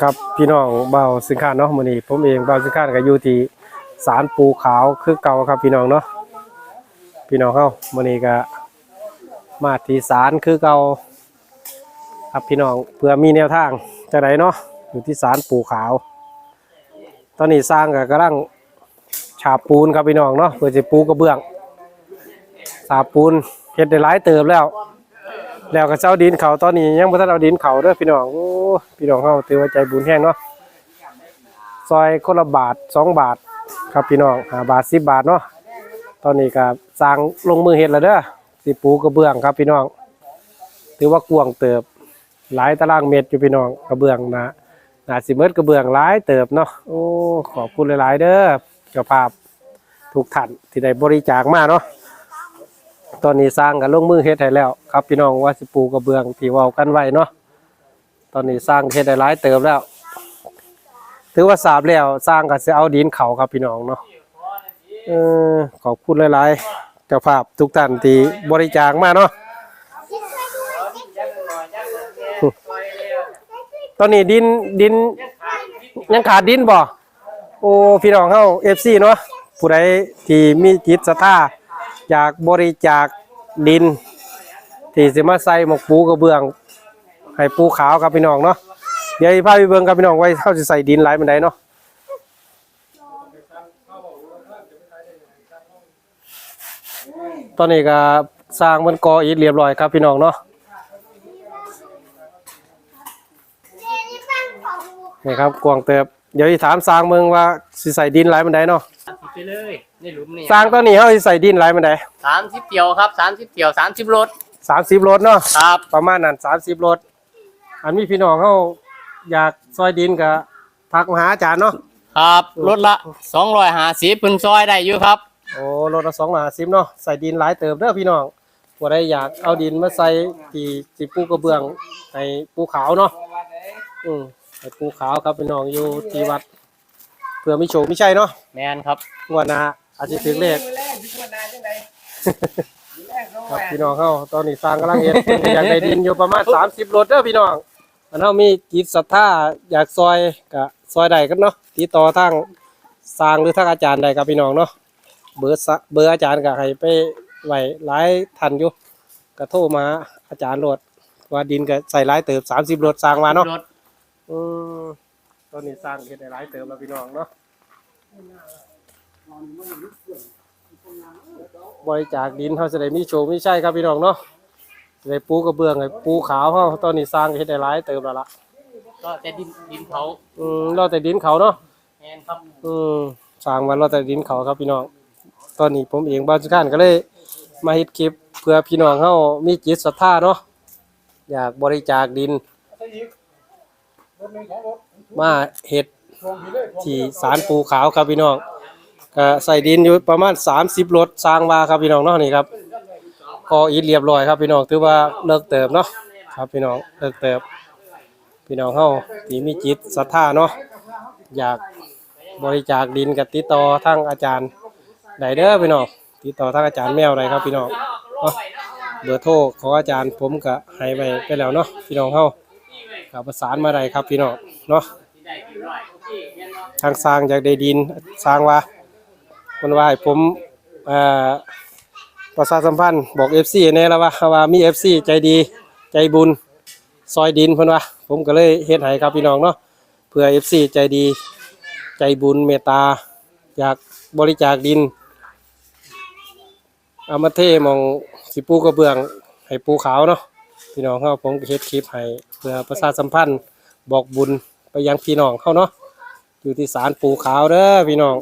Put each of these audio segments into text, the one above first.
ครับพี่น้องเบาสินค้าเนาะมื้อนี้ผมเองเบาสินค้าก็อยู่ที่ศาลปูขาวคือเก่าครับพี่น้องเนาะพี่น้องเฮามื้อนี้ก็มาที่ศาลคือเก่าครับพี่น้องเพื่อมีแนวทางจังไดเนาะอยู่ที่ศาลปูขาว ตอนนี้สร้างก็กำลังฉาบปูนครับพี่น้องเนาะเพื่อจะปูกระเบื้องฉาบปูนเฮ็ดได้หลายเติบแล้ว แล้วก็เจ้าดินเขาตอนนี้ยังบ่ทันเอาดินเขาเด้อพี่น้องโอ้พี่น้องเฮาถือว่าใจบุญแห้งเนาะซอยคนละบาทสองบาท ครับพี่น้องห้าบาทสิบบาทเนาะตอนนี้ก็สร้างลงมือเฮ็ดแล้วเด้อสิปูกระเบื้องครับพี่น้อง ถือว่ากวางเติบหลายตารางเมตรอยู่พี่น้องกระเบื้องนะนาสิเมิดกระเบื้องหลายเติบเนาะโอ้ขอบคุณหลาย ๆ เด้อเจ้าภาพทุกท่านที่ได้บริจาคมาเนาะ ตอนนี้สร้างกันลงมือเฮ็ดให้แล้ว ครับพี่น้องว่าสิปูกระเบื้องที่เว้ากันไว้เนาะตอนนี้สร้างเฮ็ดได้หลายเติมแล้ว ถือว่าสาบแล้วสร้างก็สิเอาดินเขาครับพี่น้องเนาะเออขอบคุณหลายๆเจ้าภาพทุกท่านที่บริจาคมาเนาะตอนนี้ดินดินยังขาดดินบ่โอ้พี่น้องเฮา FC เนาะผู้ใดที่มีจิตศรัทธา อยากบริจาคดิน ที่สิมาใส่หมกปูกระเบื้อง ให้ปูขาวครับพี่น้องเนาะเดี๋ยวพาไปเบิ่งครับพี่น้องไว้เขาจะใส่ดินหลายมันไดเนาะตอนนี้ก็สร้างมันกออิฐเรียบร้อยครับพี่น้องเนาะนี่ครับกวางเติบเดี๋ยวสิถามสร้างเมืองว่าสิใส่ดินหลายมันไดเนาะ ไปเลยในหลุมนี่สร้างตอนนี้เขาสิใส่ดินหลายมันไดสามสิบเตียวครับสามสิบเตียวสามสิบรถสามสิบรถเนาะครับประมาณนั้นสามสิบรถอันมีพี่น้องเขาอยากซอยดินกับทักมาหาอาจารย์เนาะครับรถละสองร้อยห้าสิบพึงซอยได้อยู่ครับโอ้รถละสองมาสิบเนาะใส่ดินหลายเติมเด้อพี่น้องว่าได้อยากเอาดินมาใส่ที่ที่ปูกระเบื้องให้ปูขาวเนาะอืมให้ปูขาวครับพี่น้องอยู่ที่วัด เพื่อมีโชคมีชัยเนาะแมนครับงวันหนาอาจจะถึงเลขครับพี่น้องเขาตอนนี้สร้างกำลังเฮ็ดเพิ่นก็อยากได้ดินอยู่ประมาณสามสิบรถเด้อพี่น้องอันเฮามีจิตศรัทธาอยากซอยก็ซอยได้กันเนาะติดต่อทางสร้างหรือทางอาจารย์ได้ครับพี่น้องเนาะเบอร์สะเบอร์อาจารย์ก็ให้ไปไว้หลายทันอยู่ก็โทรมาอาจารย์โหลดว่าดินก็ใส่หลายเติบสามสิบรถสร้างมาเนาะรถอืม ตอนนี้สร้างเฮ็ดได้หลายเติบแล้วพี่น้องเนาะบริจาคดินเขาจะได้มีโชว์มีใช่ครับพี่น้องเนาะจะได้ปูกระเบื้องให้ปูขาวเขาตอนนี้สร้างเฮ็ดได้หลายเติมแล้วล่ะก็แต่ดินดินเขาอืมรอแต่ดินเขาเนาะแมนครับอืมสร้างมารอแต่ดินเขาครับพี่น้อง ตอนนี้ผมเองบ้านสุขานก็เลย มาเฮ็ดคลิปเพื่อพี่น้องเฮามีจิตศรัทธาเนาะอยากบริจาคดิน มาเฮ็ดที่ศาลปูขาวครับพี่น้องก็ใส่ดินอยู่ประมาณ 30รถสร้างมาครับพี่น้องเนาะนี่ครับก็อิฐเรียบร้อยครับพี่น้องถือว่าเลิกเติมเนาะครับพี่น้องเลิกเติมพี่น้องเฮาที่มีจิตศรัทธาเนาะอยากบริจาคดินกับติดต่อทางอาจารย์ได้เด้อพี่น้องติดต่อทางอาจารย์แมวไดครับพี่น้องเบอร์โทรของอาจารย์ผมก็ให้ไว้ไปแล้วเนาะพี่น้องเฮา ก็ประสานมาได้ครับพี่น้องเนาะทางสร้างอยากได้ดินสร้างว่ามันว่าให้ผมประชาสัมพันธ์บอก FC แน่แล้วว่าว่ามี FC ใจดีใจบุญซอยดินเพิ่นว่าผมก็เลยเฮ็ดให้ครับพี่น้องเนาะเพื่อ FC ใจดีใจบุญเมตตาอยากบริจาคดินเอามาเทมองสิปูกระเบื้องให้ปูขาวเนาะพี่น้องเฮาผมก็เฮ็ดคลิปให้ เพื่อประชาสัมพันธ์บอกบุญไปยังพี่น้องเขาเนาะอยู่ที่ศาลปู่ขาวเด้อพี่น้อง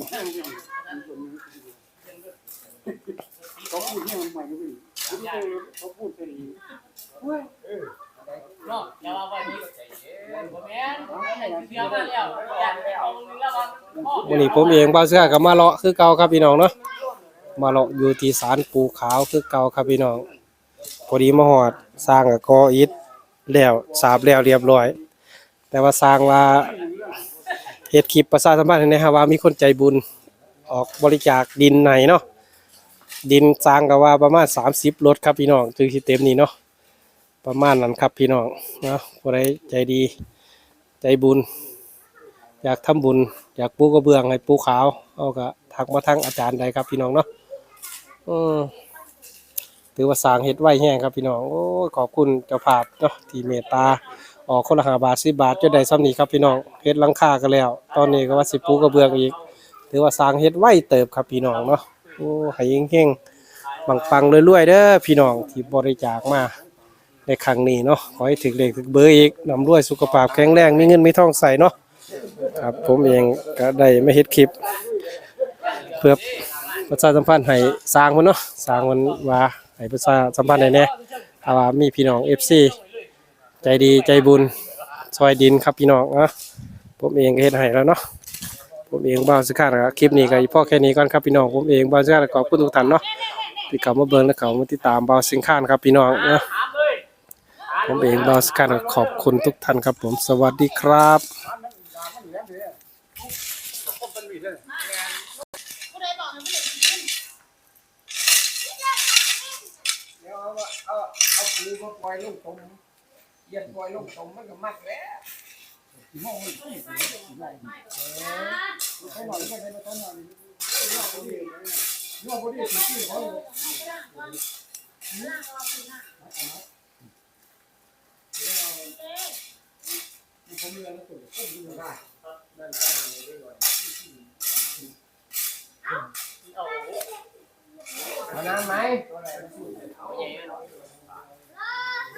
เนาะอย่าว่าวันนี้ผมแมนเสียมาแล้วอยากเอาเนื้อมันวันนี้ผมเองบ้าเสื้อกับมาเลาะคือเก่าครับพี่น้องเนาะมาเลาะอยู่ที่ศาลปู่ขาวคือเก่าครับพี่น้องพอดีมาหอดสร้างกับกออิฐ แล้วสาบแล้วเรียบร้อย แต่ว่าสร้างว่าเฮ็ดคลิปประชาสัมพันธ์ในะครับว่ามีคนใจบุญออกบริจาคดินไหนเนาะดินสร้างก็ว่าประมาณ 30รถครับพี่น้องถึงสิเต็มนี่เนาะประมาณนั้นครับพี่น้องเนาะผู้ใดใจดีใจบุญ อยากทำบุญ อยากปูกระเบื้องให้ปูขาวเอาก็ทักมาทางอาจารย์ใดครับพี่น้องเนาะอืม ถือว่าสร้างเฮ็ดไหวแห้งครับพี่น้องโอ้ขอบคุณเจ้าภาพเนาะที่เมตตาออกคนละห้าบาทสิบาทจนได้ซ้ำนี้ครับพี่น้องเฮ็ดลังคากันแล้ว ตอนนี้ก็ว่าสิปูกระเบื้องอีกถือว่าสร้างเฮ็ดไหวเติบครับพี่น้องเนาะโอ้ให้เฮงๆปังๆรวยๆเด้อพี่น้องที่บริจาคมาในครั้งนี้เนาะขอให้ถึงเลขถึงเบอร์อีกนำด้วยสุขภาพแข็งแรงมีเงินมีทองใส่เนาะครับผมเองก็ได้ไม่เฮ็ดคลิป เพื่อประชาสัมพันธ์ให้สร้างมันเนาะสร้างมันว่า ให้ประชาสัมพันธ์ให้แน่ถ้าว่ามีพี่น้อง FC ใจดีใจบุญซอยดินครับพี่น้องเนาะผมเองก็เฮ็ดให้แล้วเนาะผมเองบ่าสิคาดคลิปนี้ก็พ่อแค่นี้ก่อนครับพี่น้องผมเองบ่าสิคาดขอบคุณทุกท่านเนาะที่เขามาเบิ่งและเขามาติดตามบ่าสิงคานครับพี่น้องเนาะผมเองบอสกันขอบคุณทุกท่านครับผมสวัสดีครับ แล้ว เอาเอาเอาปูมาปล่อยลงตมเหยียดปล่อยลงตมมันก็มัดแล้วที่ห้องมันที่ห้ออเขาหน่อยไม่ใช่เขาหน่อยย่อพอดีเรื่อพอดีสิ่งที่เขาผมมีอะไรตัวก็ดูได้นั่นก็ได้ด้วย เอาน้ำไหม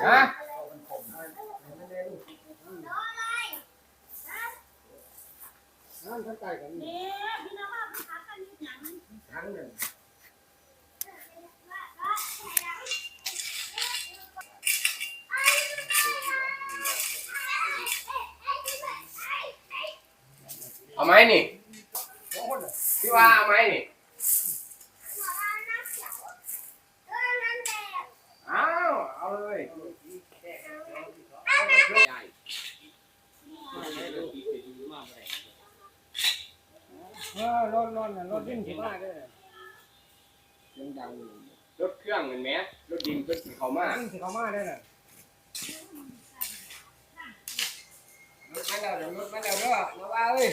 ฮะนั่นข้าใต้กันทั้งหนึ่งเอาไหมนี่พี่ว่าเอาไหมนี่เอา เอาเลยเออรถรถน่ะรถดิ้นสิมาเด้อเสียงดังรถเครื่องเห็นไหมรถดินรถเขามาดิ้นสิเขามาเด้อน่ะรถมาแล้วเดี๋ยวรถมาแล้วเด้อมาว่าเอ้ย